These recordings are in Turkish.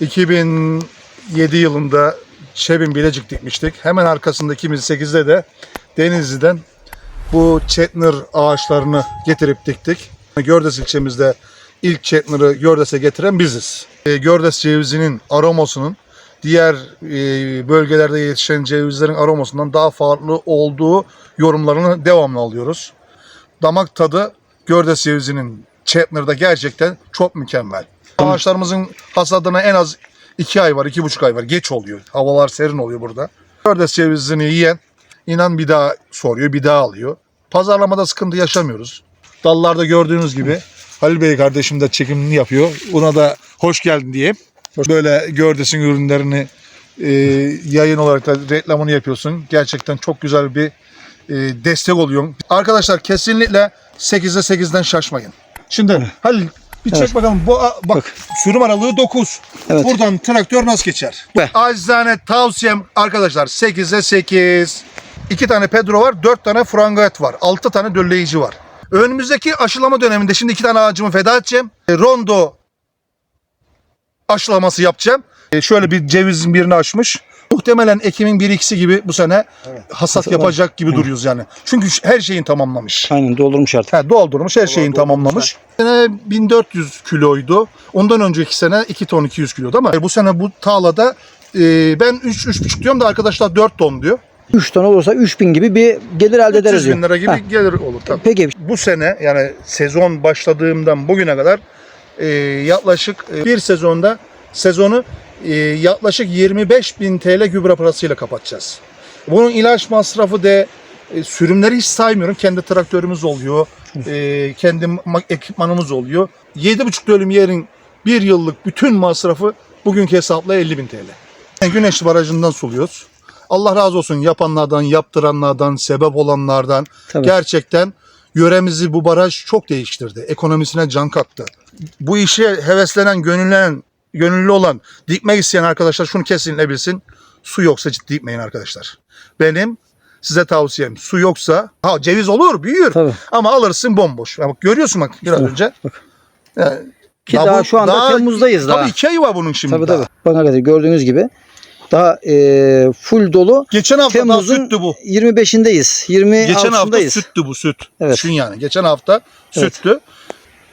2007 yılında Şebin Bilecik dikmiştik. Hemen arkasında 2008'de de Denizli'den bu Chetner ağaçlarını getirip diktik. Gördes ilçemizde ilk Chetner'ı Gördes'e getiren biziz. E, Gördes cevizinin aromasının diğer e, bölgelerde yetişen cevizlerin aromasından daha farklı olduğu yorumlarını devamlı alıyoruz. Damak tadı Gördes cevizinin Chetner'da gerçekten çok mükemmel. Ağaçlarımızın hasadına en az 2 ay var, iki buçuk ay var. Geç oluyor. Havalar serin oluyor burada. Gördes cevizini yiyen inan bir daha soruyor, bir daha alıyor. Pazarlamada sıkıntı yaşamıyoruz. Dallarda gördüğünüz gibi Halil Bey kardeşim de çekimini yapıyor. Ona da hoş geldin diyeyim. Böyle Gördes'in ürünlerini e, yayın olarak da reklamını yapıyorsun. Gerçekten çok güzel bir e, destek oluyorsun. Arkadaşlar kesinlikle 8'e 8'den şaşmayın. Şimdi Halil bir çek Evet. bakalım. Bu, bak, Bak. sürüm aralığı 9. Evet. Buradan traktör nasıl geçer? Be. Acizane tavsiyem arkadaşlar 8'e 8. 2 tane Pedro var, 4 tane Frangoet var, 6 tane dölleyici var. Önümüzdeki aşılama döneminde şimdi 2 tane ağacımı feda edeceğim. E, Rondo aşılaması yapacağım. E, şöyle bir cevizin birini açmış. Muhtemelen Ekim'in 1-2'si gibi bu sene hasat Hasat yapacak gibi duruyoruz yani. Çünkü her şeyin tamamlamış. Aynen doldurmuş artık. He, doldurmuş, her şeyin tamamlamış. Bu sene 1400 kiloydu. Ondan önceki sene 2 ton 200 kiloydu ama e, bu sene bu tağlada e, ben 3 3,5 diyorum da arkadaşlar 4 ton diyor. 3 ton olursa 3000 gibi bir gelir elde 300 ederiz. bin diyor. lira gibi Heh, gelir olur tabii. Peki Bu sene yani sezon başladığımdan bugüne kadar e, yaklaşık e, bir sezonda sezonu yaklaşık 25 bin TL gübre parasıyla kapatacağız. Bunun ilaç masrafı de e, sürümleri hiç saymıyorum. Kendi traktörümüz oluyor. e, kendi ma- ekipmanımız oluyor. 7,5 dönüm yerin bir yıllık bütün masrafı bugünkü hesapla 50 bin TL. Güneşli Barajı'ndan suluyoruz. Allah razı olsun yapanlardan, yaptıranlardan, sebep olanlardan. Tabii. Gerçekten yöremizi bu baraj çok değiştirdi. Ekonomisine can kattı. Bu işe heveslenen, gönüllenen, gönüllü olan, dikmek isteyen arkadaşlar şunu kesinlikle bilsin. Su yoksa ciddi dikmeyin arkadaşlar. Benim size tavsiyem su yoksa ha ceviz olur büyür Tabii. ama alırsın bomboş. Ya bak görüyorsun bak biraz Tabii, önce. Yani Ki daha şu anda Temmuz'dayız tabii daha. iki ay var bunun şimdi tabii daha. tabii. Bakın arkadaşlar gördüğünüz gibi daha e, full dolu. Geçen hafta daha Temmuz'un süttü bu. 25'indeyiz. Geçen hafta 26'sındayız. süttü bu süt. Evet. Düşün yani. Geçen hafta Evet. süttü.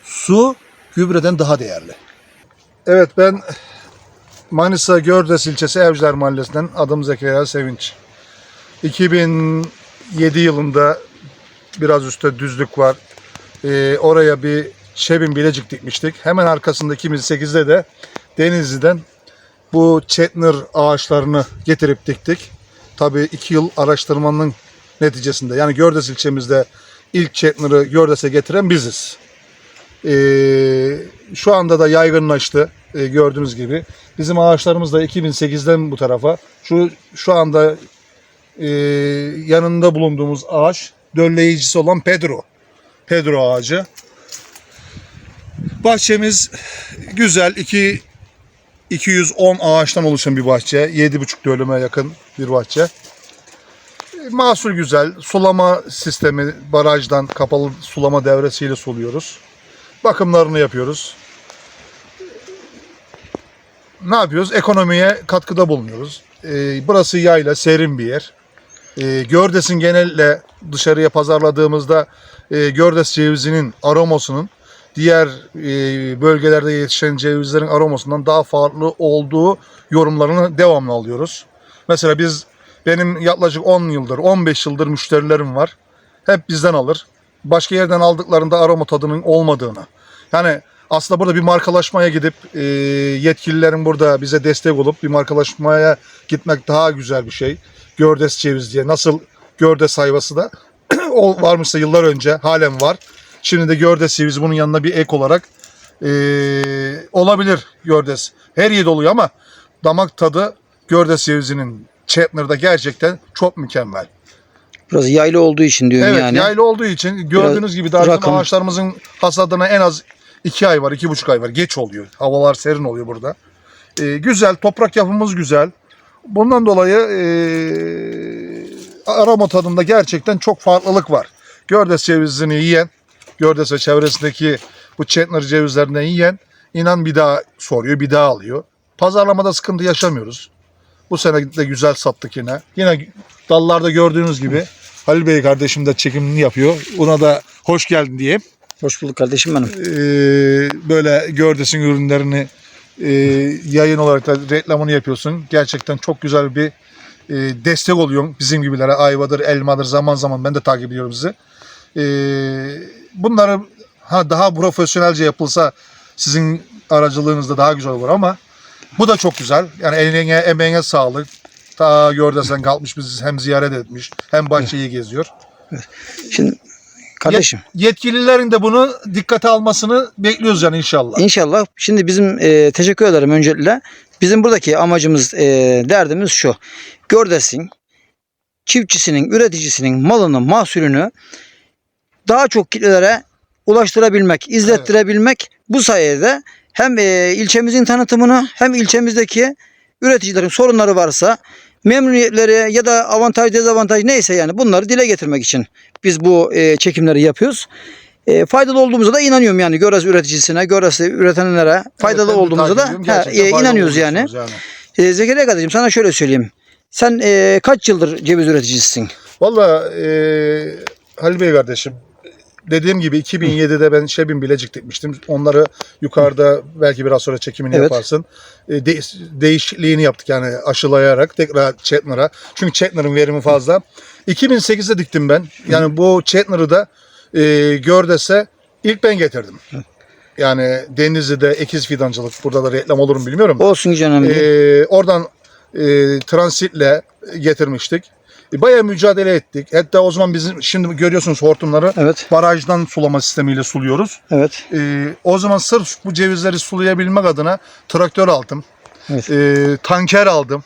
Su gübreden daha değerli. Evet ben Manisa Gördes ilçesi Evciler Mahallesi'nden adım Zekeriya Sevinç. 2007 yılında biraz üstte düzlük var. Ee, oraya bir Şebin Bilecik dikmiştik. Hemen arkasında 2008'de de Denizli'den bu Chetner ağaçlarını getirip diktik. Tabii iki yıl araştırmanın neticesinde yani Gördes ilçemizde ilk Chetner'ı Gördes'e getiren biziz. Ee, şu anda da yaygınlaştı ee, gördüğünüz gibi. Bizim ağaçlarımız da 2008'den bu tarafa şu şu anda e, yanında bulunduğumuz ağaç dölleyicisi olan Pedro. Pedro ağacı. Bahçemiz güzel. iki 210 ağaçtan oluşan bir bahçe. 7,5 dönüme yakın bir bahçe. E, Mahsul güzel. Sulama sistemi barajdan kapalı sulama devresiyle suluyoruz. Bakımlarını yapıyoruz. Ne yapıyoruz? Ekonomiye katkıda bulunuyoruz. E, burası yayla, serin bir yer. E, Gördes'in genelle dışarıya pazarladığımızda e, Gördes cevizinin aromasının diğer e, bölgelerde yetişen cevizlerin aromasından daha farklı olduğu yorumlarını devamlı alıyoruz. Mesela biz benim yaklaşık 10 yıldır, 15 yıldır müşterilerim var. Hep bizden alır. Başka yerden aldıklarında aroma tadının olmadığını. Yani aslında burada bir markalaşmaya gidip e, yetkililerin burada bize destek olup bir markalaşmaya gitmek daha güzel bir şey. Gördes ceviz diye. Nasıl Gördes hayvası da o varmışsa yıllar önce halen var. Şimdi de Gördes cevizi bunun yanına bir ek olarak e, olabilir Gördes. Her yerde oluyor ama damak tadı Gördes cevizinin Chetner'da gerçekten çok mükemmel. Burası yaylı olduğu için diyorum Evet yani. yaylı olduğu için gördüğünüz gibi daha rakım. ağaçlarımızın hasadına en az 2 ay var, iki buçuk ay var. Geç oluyor. Havalar serin oluyor burada. Ee, güzel, toprak yapımız güzel. Bundan dolayı ee, aroma tadında gerçekten çok farklılık var. Gördes cevizini yiyen, Gördes çevresindeki bu Chetner cevizlerinden yiyen inan bir daha soruyor, bir daha alıyor. Pazarlamada sıkıntı yaşamıyoruz. Bu sene de güzel sattık yine. Yine dallarda gördüğünüz gibi Halil Bey kardeşim de çekimini yapıyor. Ona da hoş geldin diyeyim. Hoş bulduk kardeşim benim. Ee, böyle Gördes'in ürünlerini e, yayın olarak da reklamını yapıyorsun. Gerçekten çok güzel bir e, destek oluyorsun bizim gibilere. Ayvadır, elmadır zaman zaman ben de takip ediyorum sizi. Ee, bunları ha, daha profesyonelce yapılsa sizin aracılığınızda daha güzel olur ama bu da çok güzel. Yani eline emeğine sağlık. Ta Gördes'ten kalkmış bizi hem ziyaret etmiş hem bahçeyi geziyor. Şimdi kardeşim Yet- yetkililerin de bunu dikkate almasını bekliyoruz yani inşallah. inşallah şimdi bizim e, teşekkür ederim öncelikle. Bizim buradaki amacımız e, derdimiz şu. Gördesin çiftçisinin, üreticisinin malını, mahsulünü daha çok kitlelere ulaştırabilmek, izlettirebilmek bu sayede hem e, ilçemizin tanıtımını hem ilçemizdeki üreticilerin sorunları varsa memnuniyetleri ya da avantaj dezavantaj neyse yani bunları dile getirmek için biz bu e, çekimleri yapıyoruz. E, faydalı olduğumuza da inanıyorum yani Göres üreticisine, Göres üretenlere faydalı Evet, olduğumuza da Gerçekten e, inanıyoruz yani. yani. E, Zekeriya kardeşim sana şöyle söyleyeyim. Sen e, kaç yıldır ceviz üreticisisin? Valla e, Halil Bey kardeşim dediğim gibi 2007'de ben Şebin Bilecik dikmiştim. Onları yukarıda belki biraz sonra çekimini Evet. yaparsın. E, de- değişikliğini yaptık yani aşılayarak tekrar Chetner'a. Çünkü Chetner'ın verimi fazla. 2008'de diktim ben. Yani bu Chetner'ı da e, Gördes'e ilk ben getirdim. Yani Denizli'de ekiz fidancılık burada da reklam olur mu bilmiyorum. Olsun canım. Ee, oradan e, transitle getirmiştik. E, bayağı mücadele ettik. Hatta o zaman bizim şimdi görüyorsunuz hortumları Evet. barajdan sulama sistemiyle suluyoruz. Evet. E, o zaman sırf bu cevizleri sulayabilmek adına traktör aldım. Evet. E, tanker aldım.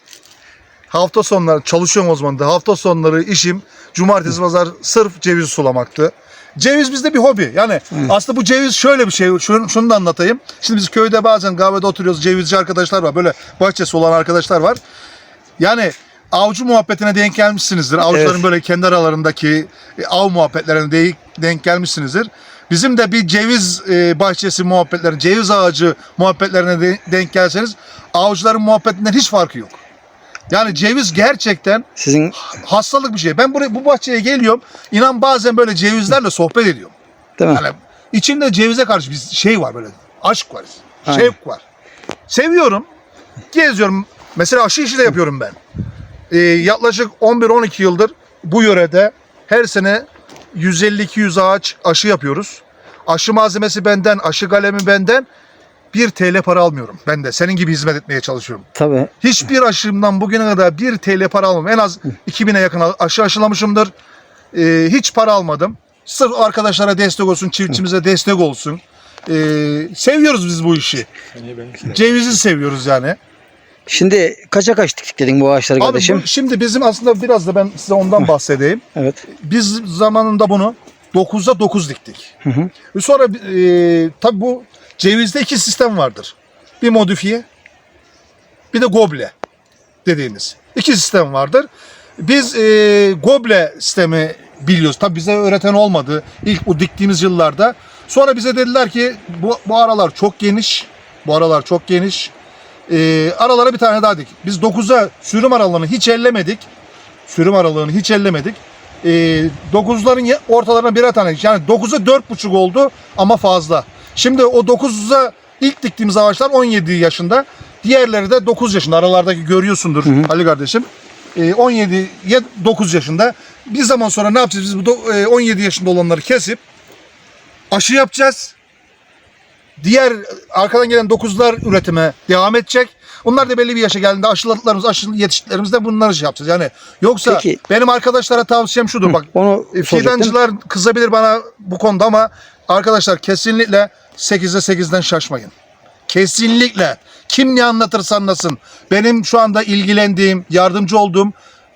Hafta sonları çalışıyorum o zaman da. Hafta sonları işim cumartesi pazar sırf ceviz sulamaktı. Ceviz bizde bir hobi. Yani aslında bu ceviz şöyle bir şey. Şunu, şunu da anlatayım. Şimdi biz köyde bazen kahvede oturuyoruz. Cevizci arkadaşlar var. Böyle bahçesi olan arkadaşlar var. Yani avcı muhabbetine denk gelmişsinizdir. Avcıların Evet. böyle kendi aralarındaki e, av muhabbetlerine de- denk gelmişsinizdir. Bizim de bir ceviz e, bahçesi muhabbetlerine, ceviz ağacı muhabbetlerine de- denk gelseniz avcıların muhabbetinden hiç farkı yok. Yani ceviz gerçekten Sizin hastalık bir şey. Ben buraya bu bahçeye geliyorum. İnan bazen böyle cevizlerle sohbet ediyorum. değil mi? Yani içinde cevize karşı bir şey var böyle. Aşk var. Aynen. Şevk var. Seviyorum. Geziyorum. Mesela aşı işi de yapıyorum ben. Ee, yaklaşık 11-12 yıldır bu yörede her sene 150-200 ağaç aşı yapıyoruz. Aşı malzemesi benden, aşı kalemi benden. 1 TL para almıyorum. Ben de senin gibi hizmet etmeye çalışıyorum. Tabii. Hiçbir aşımdan bugüne kadar 1 TL para almadım. En az 2000'e yakın aşı aşılamışımdır. Ee, hiç para almadım. Sırf arkadaşlara destek olsun, çiftçimize destek olsun. Ee, seviyoruz biz bu işi. Cevizi seviyoruz yani. Şimdi kaça kaç diktik dedin bu ağaçları Abi kardeşim? bu, şimdi bizim aslında biraz da ben size ondan bahsedeyim. Evet. Biz zamanında bunu 9'da 9 diktik. Hı hı. Sonra e, tabi bu cevizde iki sistem vardır. Bir modifiye bir de goble dediğimiz. İki sistem vardır. Biz e, goble sistemi biliyoruz. Tabi bize öğreten olmadı ilk bu diktiğimiz yıllarda. Sonra bize dediler ki bu, bu aralar çok geniş. Bu aralar çok geniş. E, aralara bir tane daha dik. Biz 9'a sürüm aralığını hiç ellemedik. Sürüm aralığını hiç ellemedik. E, 9'ların ya- ortalarına birer tane. Yani 9'a 4,5 oldu ama fazla. Şimdi o 9'a ilk diktiğimiz ağaçlar 17 yaşında. Diğerleri de 9 yaşında. Aralardaki görüyorsundur Ali kardeşim. E, 17 ya 9 yaşında. Bir zaman sonra ne yapacağız? Biz bu do- e, 17 yaşında olanları kesip aşı yapacağız. Diğer arkadan gelen 9'lar üretime devam edecek. Onlar da belli bir yaşa geldiğinde aşıladıklarımız, aşı yetiştiklerimizde bunları şey yapacağız. Yani yoksa Peki. benim arkadaşlara tavsiyem şudur bak. Onu. Fidancılar kızabilir bana bu konuda ama arkadaşlar kesinlikle 8'e 8'den şaşmayın. Kesinlikle. Kim ne anlatırsa anlasın. Benim şu anda ilgilendiğim, yardımcı olduğum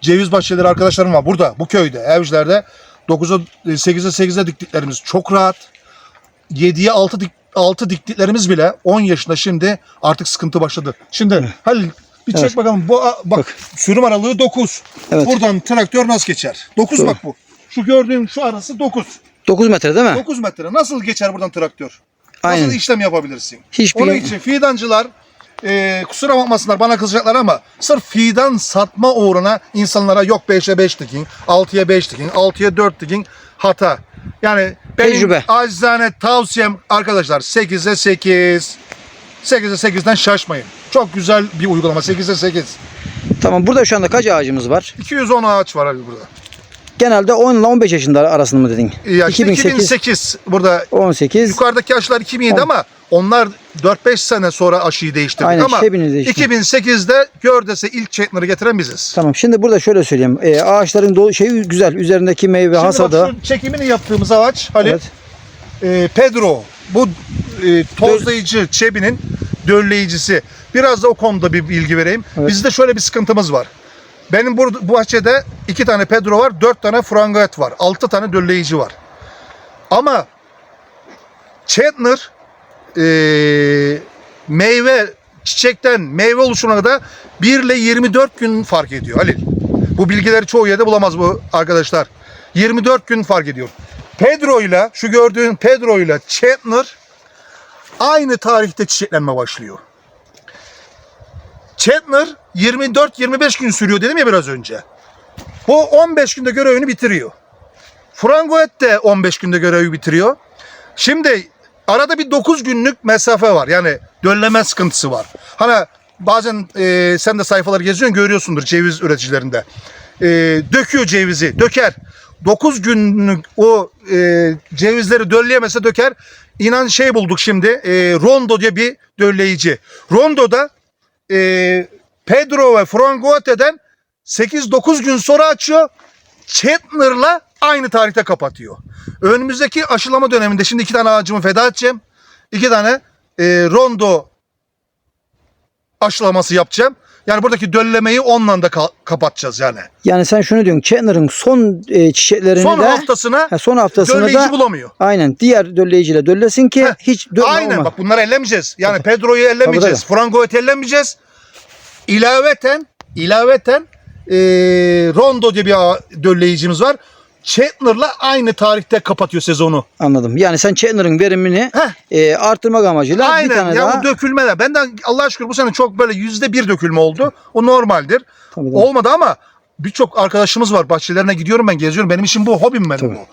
ceviz bahçeleri arkadaşlarım var. Burada, bu köyde, Evciller'de 9'a 8'e 8'e diktiklerimiz çok rahat. 7'ye 6 dik, 6 diktiklerimiz bile 10 yaşında şimdi artık sıkıntı başladı. Şimdi Halil bir çek Evet. bakalım. Bu bak, Bak. sürüm aralığı 9. Evet. Buradan traktör nasıl geçer? 9 Doğru. bak bu. Şu gördüğün şu arası 9. 9 metre değil mi? 9 metre. Nasıl geçer buradan traktör? Nasıl Aynen. işlem yapabilirsin? Hiçbir- Onun için fidancılar e, kusura bakmasınlar bana kızacaklar ama sırf fidan satma uğruna insanlara yok 5'e 5 dikin, 6'ya 5 dikin, 6'ya 4 dikin hata. Yani benim Tecrübe. acizane tavsiyem arkadaşlar 8'e 8. 8'e 8'den şaşmayın. Çok güzel bir uygulama 8'e 8. Tamam burada şu anda kaç ağacımız var? 210 ağaç var abi burada. Genelde 10 ile 15 yaşında arasında mı dedin? Ya işte 2008, 2008 burada 18. yukarıdaki yaşlar 2007 On. ama onlar 4-5 sene sonra aşıyı değiştirdik Aynen, ama değiştirdik. 2008'de Gördes'e ilk Chetner'ı getiren biziz. Tamam şimdi burada şöyle söyleyeyim. Ee, ağaçların dolu şeyi güzel. Üzerindeki meyve Şimdi hasadı. bak çekimini yaptığımız ağaç Halil Evet. e, Pedro bu e, tozlayıcı çebinin dölleyicisi. Biraz da o konuda bir bilgi vereyim. Evet. Bizde şöyle bir sıkıntımız var. Benim burada bu bahçede iki tane Pedro var, dört tane Frangoet var, altı tane dölleyici var. Ama Chetner e, meyve çiçekten meyve oluşuna kadar 1 ile 24 gün fark ediyor Halil. Bu bilgileri çoğu yerde bulamaz bu arkadaşlar. 24 gün fark ediyor. Pedro ile şu gördüğün Pedro ile Chetner aynı tarihte çiçeklenme başlıyor. Chetner 24-25 gün sürüyor dedim ya biraz önce. Bu 15 günde görevini bitiriyor. Frangoet de 15 günde görevi bitiriyor. Şimdi arada bir 9 günlük mesafe var. Yani dölleme sıkıntısı var. Hani bazen e, sen de sayfaları geziyorsun görüyorsundur ceviz üreticilerinde. E, döküyor cevizi, döker. 9 günlük o e, cevizleri dölleyemese döker. İnan şey bulduk şimdi. E, Rondo diye bir dölleyici. Rondo'da e, Pedro ve Frangoete'den 8-9 gün sonra açıyor. Chetner'la aynı tarihte kapatıyor. Önümüzdeki aşılama döneminde şimdi iki tane ağacımı feda edeceğim. İki tane e, rondo aşılaması yapacağım. Yani buradaki döllemeyi onunla da ka- kapatacağız yani. Yani sen şunu diyorsun. Chandler'ın son e, çiçeklerini Son de haftasına ha, son haftasını dölleyici da bulamıyor. aynen diğer dölleyiciyle döllesin ki Heh, hiç dönme Aynen olma. bak bunları ellemeyeceğiz. Yani Pedro'yu ellemeyeceğiz. Frango'yu ellemeyeceğiz. İlaveten ilaveten e, Rondo diye bir dölleyicimiz var. Chetner'la aynı tarihte kapatıyor sezonu. Anladım. Yani sen Chandler'ın verimini Heh. e, arttırmak amacıyla bir Aynen tane ya daha bu dökülmeler. Benden Allah şükür bu sene çok böyle yüzde bir dökülme oldu. O normaldir. Tabii, tabii. Olmadı ama birçok arkadaşımız var. Bahçelerine gidiyorum ben geziyorum. Benim işim bu. Hobim benim Tabii. bu.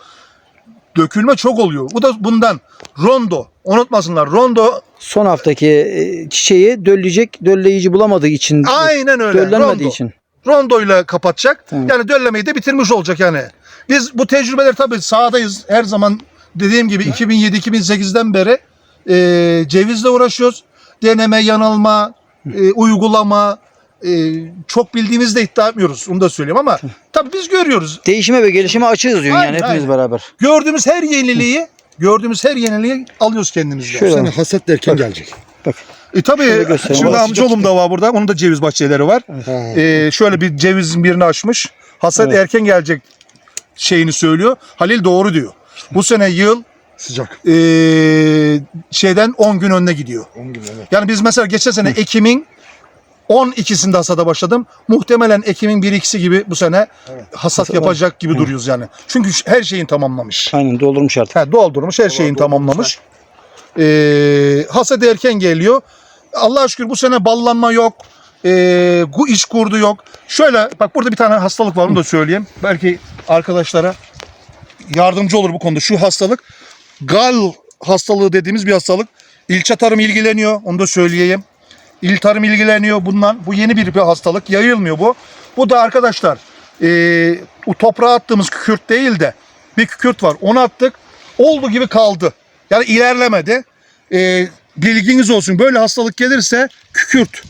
Dökülme çok oluyor. Bu da bundan. Rondo. Unutmasınlar. Rondo son haftaki e, çiçeği dölleyecek dölleyici bulamadığı için aynen öyle. döllenmediği Rondo. için. Rondoyla kapatacak. Tamam. Yani döllemeyi de bitirmiş olacak yani. Biz bu tecrübeler tabii sahadayız. Her zaman dediğim gibi 2007-2008'den beri e, cevizle uğraşıyoruz. Deneme, yanılma, e, uygulama e, çok bildiğimizde iddia etmiyoruz. Onu da söyleyeyim ama tabii biz görüyoruz. Değişime ve gelişime açığız diyorsun Aynen, yani hepimiz aynen. beraber. Gördüğümüz her yeniliği gördüğümüz her yeniliği alıyoruz kendimizde. Şöyle. Sene hasat derken gelecek. Bak. E tabii göstereyim. şimdi amcaoğlum da var burada. Onun da ceviz bahçeleri var. Ha. Ee, şöyle bir cevizin birini açmış. Hasat Evet. erken gelecek şeyini söylüyor. Halil doğru diyor. Bu sene yıl Sıcak. ee, şeyden 10 gün önüne gidiyor. 10 gün evet. Yani biz mesela geçen sene Ekim'in 12'sinde hasada başladım. Muhtemelen Ekim'in 1-2'si gibi bu sene hasat Hasat yapacak gibi duruyoruz yani. Çünkü her şeyin tamamlamış. Aynen doldurmuş artık. Ha, doldurmuş, her şeyin tamamlamış. Ee, hasat erken geliyor. Allah'a şükür bu sene ballanma yok. Ee, bu iş kurdu yok. Şöyle bak burada bir tane hastalık var onu da söyleyeyim. Belki arkadaşlara yardımcı olur bu konuda. Şu hastalık gal hastalığı dediğimiz bir hastalık. İlçe tarım ilgileniyor onu da söyleyeyim. İl tarım ilgileniyor bundan. Bu yeni bir, bir hastalık. Yayılmıyor bu. Bu da arkadaşlar ee, o toprağa attığımız kükürt değil de bir kükürt var. Onu attık. Olduğu gibi kaldı. Yani ilerlemedi. Ee, bilginiz olsun. Böyle hastalık gelirse kükürt.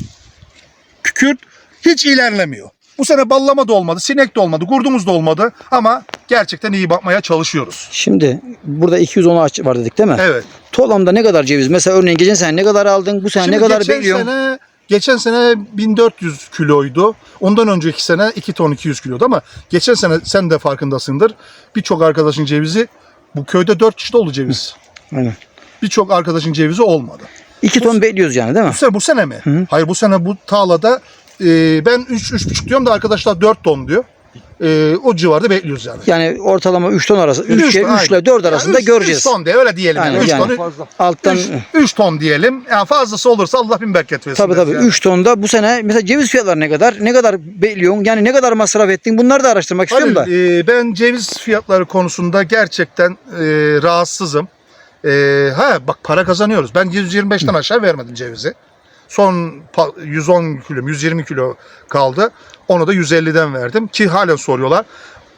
Kükürt hiç ilerlemiyor. Bu sene ballama da olmadı, sinek de olmadı, kurdumuz da olmadı ama gerçekten iyi bakmaya çalışıyoruz. Şimdi burada 210 ağaç var dedik değil mi? Evet. Toplamda ne kadar ceviz? Mesela örneğin geçen sene ne kadar aldın? Bu sene Şimdi ne kadar geçen bekliyorsun? sene geçen sene 1400 kiloydu. Ondan önceki sene 2 ton 200 kiloydu ama geçen sene sen de farkındasındır. Birçok arkadaşın cevizi bu köyde 4 kişi oldu ceviz. Aynen. Birçok arkadaşın cevizi olmadı. 2 ton bekliyoruz yani değil mi? Bu sene, bu sene mi? Hı. Hayır bu sene bu tağlada e, ben 3 3,5 diyorum da arkadaşlar 4 ton diyor. e, o civarda bekliyoruz yani. Yani ortalama 3 ton arası 3, Üç ton, 3 ile aynen. 4 arasında Yani üç- göreceğiz. üç ton diye öyle diyelim. Aynen, yani. 3 yani. ton, Alttan 3 ton diyelim. Yani fazlası olursa Allah bin bereket versin. Tabii tabii. yani. 3 tonda bu sene mesela ceviz fiyatları ne kadar? Ne kadar bekliyorsun? Yani ne kadar masraf ettin? Bunları da araştırmak istiyorum da. E, ben ceviz fiyatları konusunda gerçekten e, rahatsızım. E, ha bak para kazanıyoruz. Ben 125'ten aşağı vermedim cevizi. Son pa- 110 kilo, 120 kilo kaldı. Onu da 150'den verdim ki halen soruyorlar.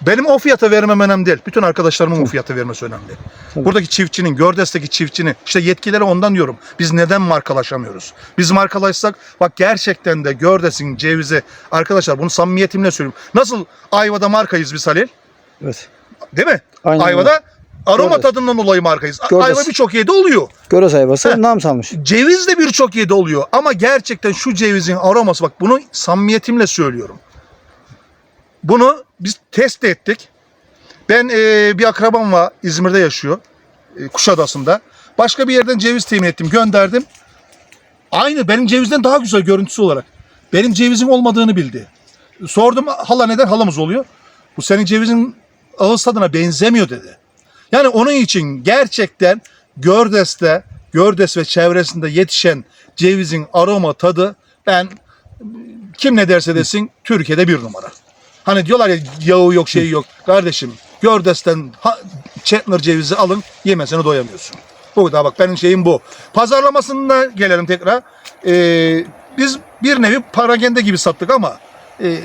Benim o fiyata vermem önemli değil. Bütün arkadaşlarımın o fiyata vermesi önemli. Tabii. Buradaki çiftçinin, Gördes'teki çiftçinin, işte yetkililere ondan diyorum. Biz neden markalaşamıyoruz? Biz markalaşsak, bak gerçekten de Gördes'in cevizi, arkadaşlar bunu samimiyetimle söylüyorum. Nasıl Ayva'da markayız biz Halil? Evet. Değil mi? Aynen Ayva'da aroma Gördes. tadından dolayı markayız. Gördes. Ayva birçok yerde oluyor. Göre sayfası Heh. nam salmış. Ceviz de birçok yerde oluyor. Ama gerçekten şu cevizin aroması bak bunu samimiyetimle söylüyorum. Bunu biz test ettik. Ben e, bir akrabam var İzmir'de yaşıyor. E, Kuşadası'nda. Başka bir yerden ceviz temin ettim gönderdim. Aynı benim cevizden daha güzel görüntüsü olarak. Benim cevizim olmadığını bildi. Sordum hala neden halamız oluyor. Bu senin cevizin ağız tadına benzemiyor dedi. Yani onun için gerçekten Gördes'te, Gördes ve çevresinde yetişen cevizin aroma tadı ben kim ne derse desin Türkiye'de bir numara. Hani diyorlar ya yağı yok şeyi yok. Kardeşim Gördes'ten ha, Chetner cevizi alın yemesine doyamıyorsun. Bu da bak benim şeyim bu. Pazarlamasına gelelim tekrar. Ee, biz bir nevi paragende gibi sattık ama e,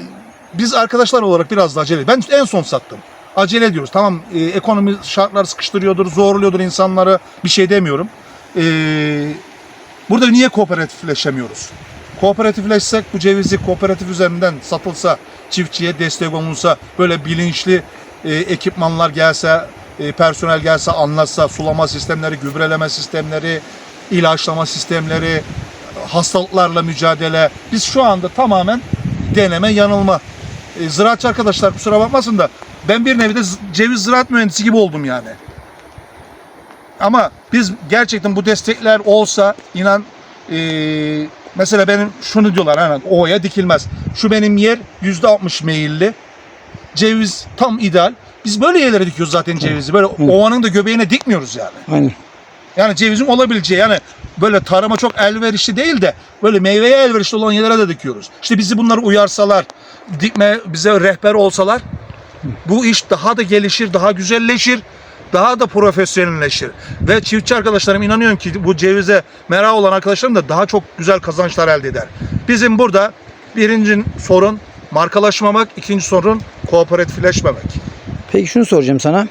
biz arkadaşlar olarak biraz da acele. Ben en son sattım. Acele ediyoruz. Tamam e, ekonomi şartlar sıkıştırıyordur, zorluyordur insanları. Bir şey demiyorum. E, burada niye kooperatifleşemiyoruz? Kooperatifleşsek bu cevizi kooperatif üzerinden satılsa, çiftçiye destek olunsa, böyle bilinçli e, ekipmanlar gelse, e, personel gelse anlatsa, sulama sistemleri, gübreleme sistemleri, ilaçlama sistemleri, hastalıklarla mücadele. Biz şu anda tamamen deneme yanılma. E, ziraatçı arkadaşlar kusura bakmasın da ben bir nevi de ceviz ziraat mühendisi gibi oldum yani. Ama biz gerçekten bu destekler olsa inan e, mesela benim şunu diyorlar hemen oya dikilmez. Şu benim yer %60 meyilli. Ceviz tam ideal. Biz böyle yerlere dikiyoruz zaten cevizi. Böyle ovanın da göbeğine dikmiyoruz yani. Aynen. Yani cevizin olabileceği yani böyle tarıma çok elverişli değil de böyle meyveye elverişli olan yerlere de dikiyoruz. İşte bizi bunları uyarsalar, dikme bize rehber olsalar bu iş daha da gelişir, daha güzelleşir, daha da profesyonelleşir. Ve çiftçi arkadaşlarım inanıyorum ki bu cevize merak olan arkadaşlarım da daha çok güzel kazançlar elde eder. Bizim burada birinci sorun markalaşmamak, ikinci sorun kooperatifleşmemek. Peki şunu soracağım sana.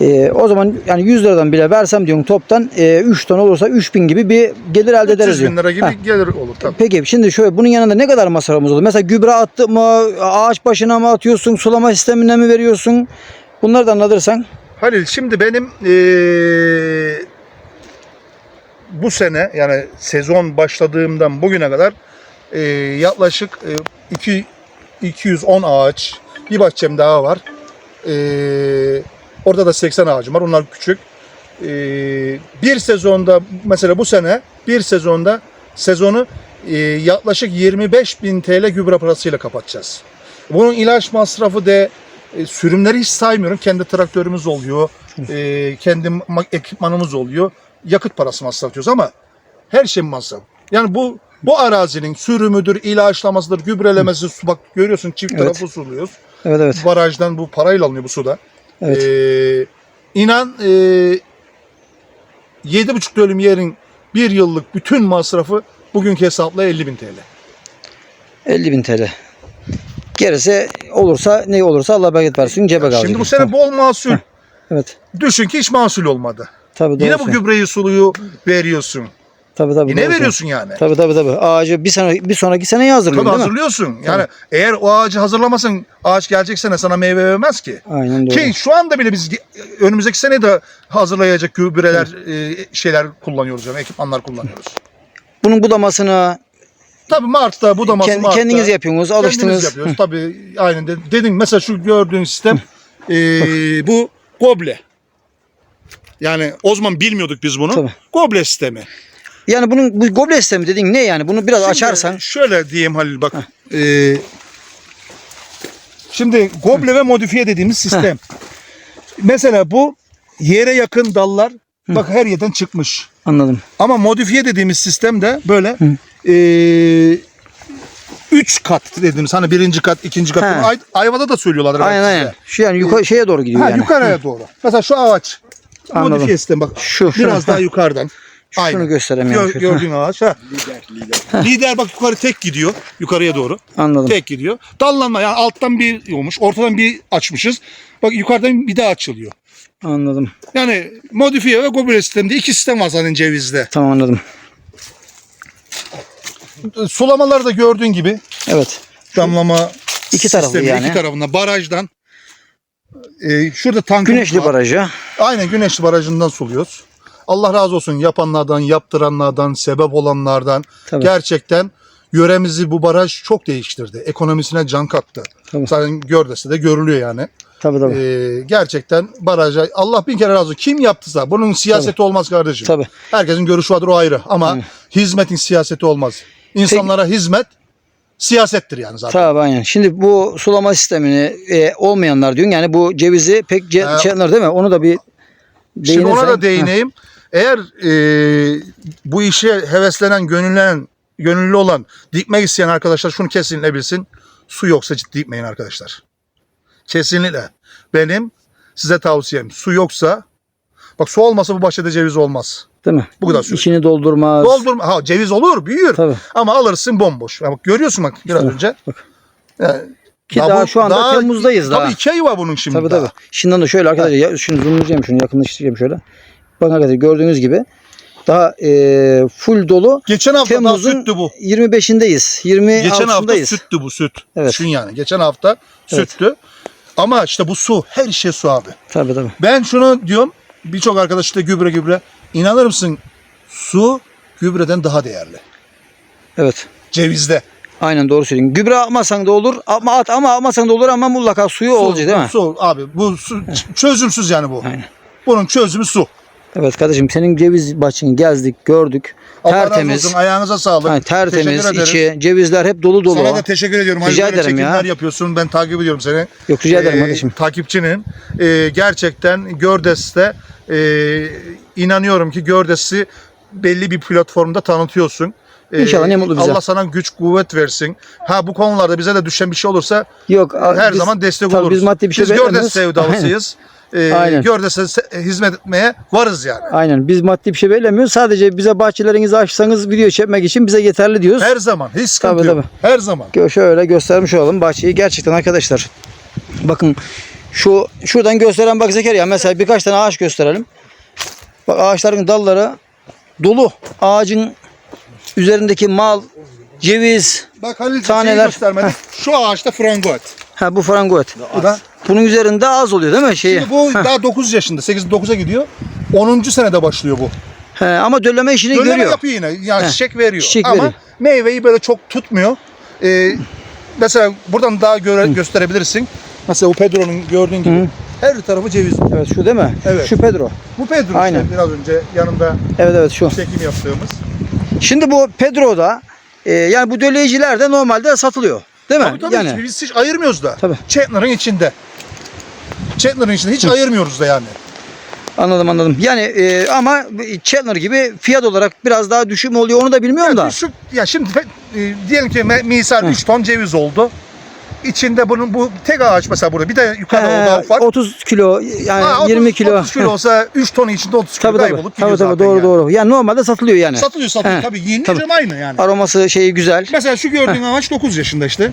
Ee, o zaman yani 100 liradan bile versem diyorsun toptan e, 3 ton olursa 3000 gibi bir gelir elde ederiz 300 bin lira gibi Heh. gelir olur tabii. Peki şimdi şöyle bunun yanında ne kadar masrafımız olur? Mesela gübre attı mı, ağaç başına mı atıyorsun, sulama sistemine mi veriyorsun? Bunları da anlatırsan. Halil şimdi benim eee, bu sene yani sezon başladığımdan bugüne kadar eee, yaklaşık eee, iki, 210 ağaç bir bahçem daha var. Eee, orada da 80 ağacım var. Onlar küçük. Eee, bir sezonda mesela bu sene bir sezonda sezonu eee, yaklaşık 25 bin TL gübre parasıyla kapatacağız. Bunun ilaç masrafı de e, sürümleri hiç saymıyorum. Kendi traktörümüz oluyor. E, kendi ma- ekipmanımız oluyor. Yakıt parası masraf diyoruz ama her şey masraf. Yani bu bu arazinin sürümüdür, ilaçlamasıdır, gübrelemesi, su bak görüyorsun çift Evet. taraflı suluyoruz. Evet evet. Barajdan bu parayla alınıyor bu suda. Evet. E, inan e, 7,5 dönüm yerin bir yıllık bütün masrafı bugünkü hesapla 50 bin TL. 50 bin TL. Gerisi olursa ne olursa Allah bereket versin cebe kalacak. Şimdi bu sene bol mahsul. Evet. Düşün ki hiç mahsul olmadı. Tabii Yine bu gübreyi suluyu veriyorsun. Tabii tabii. Yine doğru veriyorsun yani. Tabii tabii tabii. Ağacı bir sene bir sonraki seneye hazırlıyorsun Tabii değil mi? hazırlıyorsun. Yani eğer o ağacı hazırlamasın ağaç gelecek sene sana meyve vermez ki. Aynen doğru. Ki şu anda bile biz önümüzdeki sene de hazırlayacak gübreler, e, şeyler kullanıyoruz yani ekipmanlar kullanıyoruz. Bunun budamasını Tabii Mart'ta budaması kend- Mart'ta. kendiniz yapıyorsunuz, Kendimiz alıştınız. yapıyoruz. Tabii aynen de, dedim mesela şu gördüğün sistem e, bu goble. Yani o zaman bilmiyorduk biz bunu. Tabii. Goble sistemi. Yani bunun bu goble sistemi dediğin ne yani? Bunu biraz Şimdi açarsan. Şöyle diyeyim Halil bak. Ee, Şimdi goble ve modifiye dediğimiz sistem. Mesela bu yere yakın dallar bak her yerden çıkmış. Anladım. Ama modifiye dediğimiz sistem de böyle Hı. eee, üç kat dediğimiz hani birinci kat, ikinci kat. Bunu Ay, Ayva'da da söylüyorlar. Aynen size. aynen. Şu yani yukarı şeye doğru gidiyor Ha, yani. yukarıya doğru. Mesela şu ağaç. Anladım. Modifiye sistem bak. Şu, şu. Biraz daha yukarıdan. Şunu Aynen. gösteremiyorum. Gör, gördüğün ağaç. Ha. Lider. bak yukarı tek gidiyor. Yukarıya doğru. Anladım. Tek gidiyor. Dallanma yani alttan bir olmuş. Ortadan bir açmışız. Bak yukarıdan bir daha açılıyor. Anladım. Yani modifiye ve goble sistemde iki sistem var zaten cevizde. Tamam anladım. Sulamaları da gördüğün gibi Evet. damlama İki taraflı yani. iki tarafından barajdan e, şurada tankımız Güneşli var. barajı. Aynen Güneşli Barajı'ndan suluyoruz. Allah razı olsun yapanlardan, yaptıranlardan, sebep olanlardan. Tabii. Gerçekten yöremizi bu baraj çok değiştirdi. Ekonomisine can kattı. Tabii. Zaten Gördes'te de görülüyor yani. Tabii tabii. Ee, gerçekten baraja Allah bin kere razı olsun. Kim yaptısa bunun siyaseti olmaz kardeşim. Tabii. Herkesin görüşü vardır o ayrı ama Hı. hizmetin siyaseti olmaz. İnsanlara hizmet siyasettir yani zaten. Tabii aynen. Şimdi bu sulama sistemini e, olmayanlar diyorsun. Yani bu cevizi pek ce- çelenir değil mi? Onu da bir Şimdi ona değinirsen- da değineyim. Eğer e, bu işe heveslenen, gönüllenen, gönüllü olan, dikmek isteyen arkadaşlar şunu kesinlikle bilsin. Su yoksa ciddi dikmeyin arkadaşlar. Kesinlikle. Benim size tavsiyem su yoksa bak su olmasa bu bahçede ceviz olmaz. Değil mi? Bu kadar söyleyeyim. İçini doldurmaz. Doldurma. Ha ceviz olur, büyür. Tabii. Ama alırsın bomboş. Ya bak görüyorsun bak biraz Bak, önce. bak. Yani Ki daha, şu anda Temmuz'dayız daha. Tabii iki ay var bunun şimdi Tabii daha. tabii. Şimdiden de şöyle arkadaşlar ya, şunu zoomlayacağım şunu yakınlaştıracağım şöyle. Bakın arkadaşlar gördüğünüz gibi daha e, full dolu. Geçen hafta Temmuz'un süttü bu. 25'indeyiz. Geçen hafta 26'sındayız. süttü bu süt. Evet. Düşün yani. Geçen hafta Evet. süttü. Ama işte bu su. Her şey su abi. Tabii tabii. Ben şunu diyorum. Birçok arkadaş işte gübre gübre. İnanır mısın? Su gübreden daha değerli. Evet. Cevizde. Aynen doğru söylüyorsun. Gübre atmasan da olur ama at ama atmasan da olur ama mutlaka suyu Su, olacak değil mi? Su abi. Bu su çözümsüz yani bu. Aynen. Bunun çözümü su. Evet kardeşim senin ceviz bahçeni gezdik, gördük. Allah razı tertemiz. olsun. Ayağınıza sağlık. Aynen, tertemiz Teşekkür ederim. içi, cevizler hep dolu dolu. Sana da teşekkür ediyorum. Rica böyle ederim ya. çekimler yapıyorsun. Ben takip ediyorum seni. Yok rica ederim Ee, kardeşim. Takipçinim. Ee, gerçekten Gördes'te e, inanıyorum ki Gördes'i belli bir platformda tanıtıyorsun. Ee, İnşallah, ne mutlu bize. Allah sana güç kuvvet versin. Ha bu konularda bize de düşen bir şey olursa Yok her biz- zaman destek tabii oluruz. Biz maddi bir şey Biz Gördes beklemiyoruz. sevdalısıyız. Ee, Aynen. Gördes'e se- hizmet etmeye varız yani. Aynen. Biz maddi bir şey beklemiyoruz. Sadece bize bahçelerinizi açsanız video çekmek için bize yeterli diyoruz. Her zaman. Hiç sıkıntı Tabii, yok. Her zaman. Gö- Şöyle göstermiş olalım bahçeyi. Gerçekten arkadaşlar. Bakın şu şuradan gösteren bak Zekeriya mesela birkaç tane ağaç gösterelim. Bak ağaçların dalları dolu. Ağacın üzerindeki mal, ceviz. Bak Halil Taneler. şeyi göstermedik. Şu ağaçta frangoet. Ha bu frangoet. Bu da Bunun üzerinde az oluyor değil mi şeyi? Şimdi bu daha 9 yaşında. 8-9'a gidiyor. 10. senede başlıyor bu. He, ama dölleme işini Döneme görüyor. yapıyor yine. Yani Heh, çiçek veriyor. çiçek Ama veriyor. meyveyi böyle çok tutmuyor. Ee, mesela buradan daha göre, gösterebilirsin. Mesela bu Pedro'nun gördüğün gibi. Her tarafı ceviz. Evet şu değil mi? Evet. Şu Pedro. Bu Pedro Aynen. işte biraz önce yanında Evet evet şu. çekim yaptığımız. Şimdi bu Pedro'da e, yani bu dölleyiciler de normalde satılıyor. Değil mi? Tabii tabii yani hiç ayırmıyoruz da. Tabii. Chandler'ın içinde. Chandler'ın içinde hiç ayırmıyoruz da yani. anladım anladım. Yani e, ama Chandler gibi fiyat olarak biraz daha düşük mü oluyor onu da bilmiyorum da. Düşük, ya şimdi e, diyelim ki me- misal 3 ton ceviz oldu. İçinde bunun bu tek ağaç mesela burada bir de yukarıda o daha ufak. 30 kilo yani Ha, 30 20 kilo. 30 kilo olsa 3 ton içinde 30 kilo Tabii tabii. kaybolup gidiyor Tabii tabii zaten doğru yani. doğru. Yani normalde satılıyor yani. Satılıyor satılıyor He, tabii yiyince tabii. aynı yani. Aroması şeyi güzel. Mesela şu gördüğün ağaç 9 yaşında işte.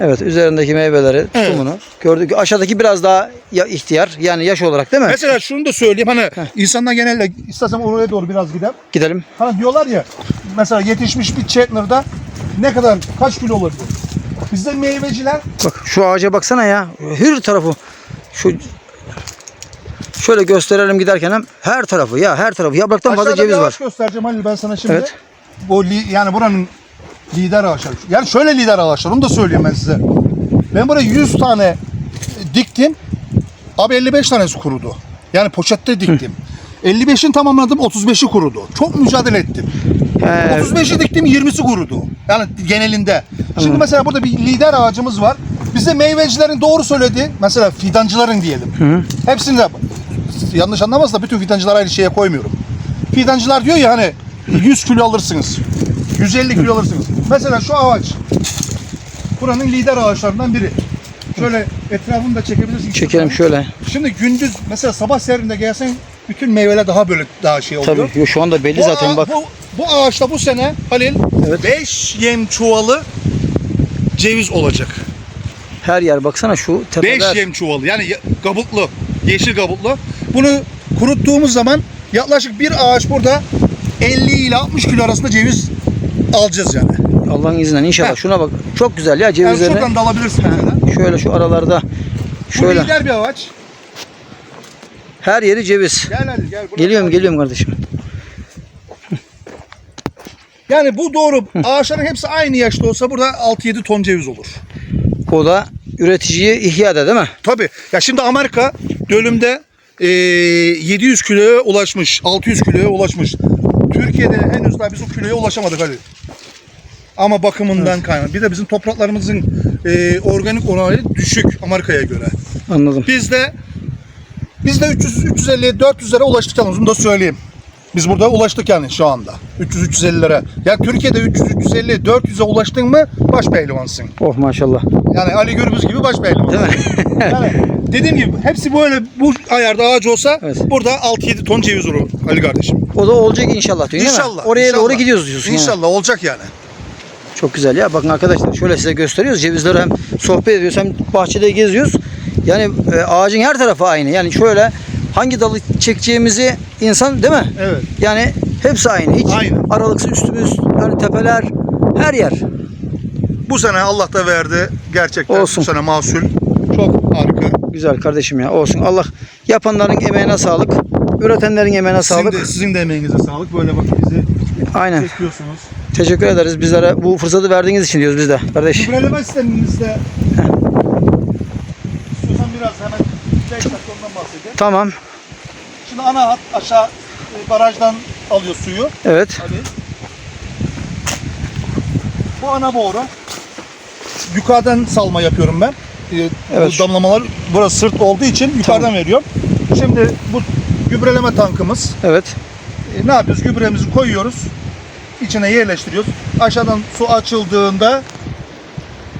Evet üzerindeki meyveleri, tutumunu gördük. Aşağıdaki biraz daha ya, ihtiyar yani yaş olarak değil mi? Mesela şunu da söyleyeyim hani insanlar genelde istersen oraya doğru biraz gidelim. Gidelim. Hani diyorlar ya mesela yetişmiş bir Chandler'da ne kadar kaç kilo olabilir? Bizde meyveciler Bak şu ağaca baksana ya. Her tarafı şu şöyle gösterelim giderken hem her tarafı ya her tarafı yapraktan fazla Aşağıda ceviz bir var. ağaç göstereceğim Halil ben sana şimdi. Evet. Bu li- yani buranın lider ağaçları. Yani şöyle lider ağaçlar onu da söyleyeyim ben size. Ben buraya 100 tane diktim. Abi 55 tanesi kurudu. Yani poşette diktim. 55'in tamamladım 35'i kurudu. Çok mücadele ettim. He, 35'i diktim 20'si kurudu. Yani genelinde. Şimdi mesela burada bir lider ağacımız var. Bize meyvecilerin doğru söylediği, mesela fidancıların diyelim. Hı. Hepsinde yanlış anlamazsa da bütün fidancılar aynı şeye koymuyorum. Fidancılar diyor ya hani 100 kilo alırsınız. 150 kilo alırsınız. Mesela şu ağaç. Buranın lider ağaçlarından biri. Şöyle etrafını da çekebilirsin. Çekelim şöyle. Şimdi gündüz mesela sabah serinde gelsen bütün meyveler daha böyle daha şey oluyor. Tabii şu anda belli Bu, zaten ağa- bak. Bu, bu ağaçta bu sene Halil Evet. 5 yem çuvalı ceviz olacak. Her yer baksana şu 5 tepeler. yem çuvalı yani ya- kabuklu, yeşil kabuklu. Bunu kuruttuğumuz zaman yaklaşık bir ağaç burada 50 ile 60 kilo arasında ceviz alacağız yani. Allah'ın izniyle inşallah. Heh. Şuna bak. Çok güzel ya Yani cevizlerini. şuradan da alabilirsin mesela. Şöyle şu aralarda. Bu Şöyle. lider bir ağaç. Her yeri ceviz. Gel hadi gel. Geliyorum gel. geliyorum kardeşim. Yani bu doğru. Ağaçların hepsi aynı yaşta olsa burada 6-7 ton ceviz olur. O da üreticiyi ihyada değil mi? Tabii. Ya şimdi Amerika dönümde eee 700 kiloya ulaşmış, 600 kiloya ulaşmış. Türkiye'de henüz daha biz o kiloya ulaşamadık Ali. Ama bakımından kaynak. Bir de bizim topraklarımızın eee, organik oranı düşük Amerika'ya göre. Anladım. Biz de biz de 300 350 400'lere ulaştık yalnız bunu da söyleyeyim. Biz burada ulaştık yani şu anda. 300 350'lere. Ya Türkiye'de 300 350 400'e ulaştın mı baş pehlivansın. Oh maşallah. Yani Ali Gürbüz gibi baş pehlivan. Değil mi? Yani dediğim gibi hepsi böyle bu ayarda ağaç olsa Evet. burada 6-7 ton ceviz olur Ali kardeşim. O da olacak inşallah diyorsun değil mi? İnşallah. Oraya inşallah. doğru gidiyoruz diyorsun. yani. İnşallah olacak yani. Çok güzel ya. Bakın arkadaşlar şöyle size gösteriyoruz. Cevizleri hem sohbet ediyoruz hem bahçede geziyoruz. Yani e, ağacın her tarafı aynı. Yani şöyle hangi dalı çekeceğimizi insan değil mi? Evet. Yani hepsi aynı. Hiç Aynı. aralıksız üstümüz, yani tepeler, her yer. Bu sene Allah da verdi gerçekten. Olsun. Bu sene mahsul çok harika. Güzel kardeşim ya. Olsun. Allah yapanların emeğine sağlık. Üretenlerin emeğine Sizin sağlık. de, sizin de emeğinize sağlık. Böyle bak bizi Aynen. çekiyorsunuz. Teşekkür ederiz. Bizlere bu fırsatı verdiğiniz için diyoruz biz de. Kardeş. Gübreleme sistemimizde istiyorsan biraz hemen 5 dakika ondan bahsedeyim. Tamam. Şimdi ana hat aşağı e, barajdan alıyor suyu. Evet. Ali. Bu ana boru. Yukarıdan salma yapıyorum ben. Ee, Evet. Bu damlamalar burası sırt olduğu için yukarıdan veriyorum. Şimdi bu gübreleme tankımız. Evet. E, ne yapıyoruz? Gübremizi koyuyoruz. İçine yerleştiriyoruz. Aşağıdan su açıldığında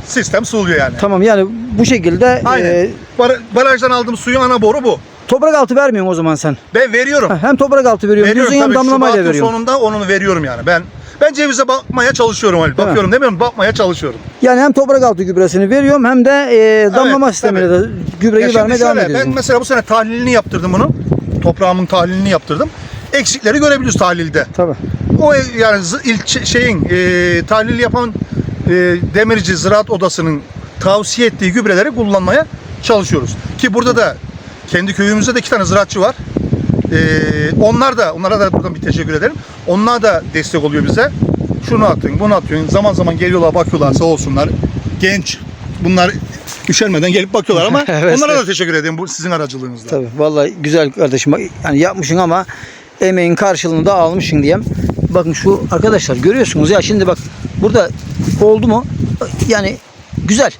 sistem suluyor yani. Tamam yani bu şekilde Aynen. e, Bar- barajdan aldığım suyun ana boru bu. toprak altı vermiyorsun o zaman sen. Ben veriyorum. Ha, Hem toprak altı veriyorsun veriyorum diyorsun hem tabii. damlamayla Şubat'ın veriyorsun. sonunda onu veriyorum yani. Ben ben cevize bakmaya çalışıyorum Ali. Bakıyorum demiyorum bakmaya çalışıyorum. Yani hem toprak altı gübresini veriyorum hem de e, damlama Evet, sistemiyle de gübreyi şimdi vermeye devam şöyle, ediyorsun. Ben mesela bu sene tahlilini yaptırdım bunu. Toprağımın tahlilini yaptırdım. Eksikleri görebiliyoruz tahlilde. Tabii. O yani ilçe, şeyin e, tahlil yapan e, demirci ziraat odasının tavsiye ettiği gübreleri kullanmaya çalışıyoruz. Ki burada da kendi köyümüzde de iki tane ziraatçı var. E, onlar da onlara da buradan bir teşekkür ederim. Onlar da destek oluyor bize. Şunu atın, bunu atın. Zaman zaman geliyorlar, bakıyorlar sağ olsunlar. Genç. Bunlar üşenmeden gelip bakıyorlar ama Evet, onlara evet. da teşekkür ederim bu sizin aracılığınızla. Tabii. Vallahi güzel kardeşim. Yani yapmışsın ama emeğin karşılığını da almışsın diyeyim. Bakın şu arkadaşlar görüyorsunuz ya şimdi bak burada oldu mu yani güzel.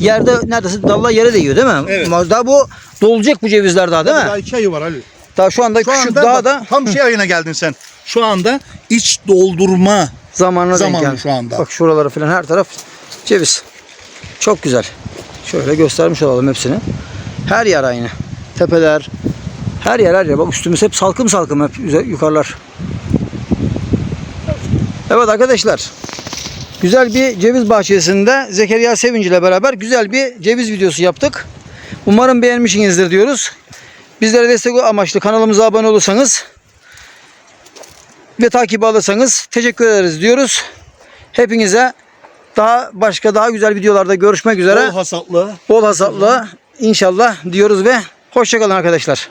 Yerde neredeyse dalla yere değiyor değil mi? Evet. Daha bu dolacak bu cevizler daha değil mi? Daha iki ayı var Ali. Daha şu anda Şu küçük anda daha bak, da tam şey ayına geldin sen. Şu anda iç doldurma zamanına denk zamanı geldi. şu anda. Bak şuraları falan her taraf ceviz. Çok güzel. Şöyle göstermiş olalım hepsini. Her yer aynı. Tepeler. Her yer her yer. Bak üstümüz hep salkım salkım hep yukarılar. Evet arkadaşlar. Güzel bir ceviz bahçesinde Zekeriya Sevinci ile beraber güzel bir ceviz videosu yaptık. Umarım beğenmişsinizdir diyoruz. Bizlere destek amaçlı kanalımıza abone olursanız ve takip alırsanız teşekkür ederiz diyoruz. Hepinize daha başka daha güzel videolarda görüşmek üzere. Bol hasatlı. Bol hasatlı inşallah diyoruz ve hoşçakalın arkadaşlar.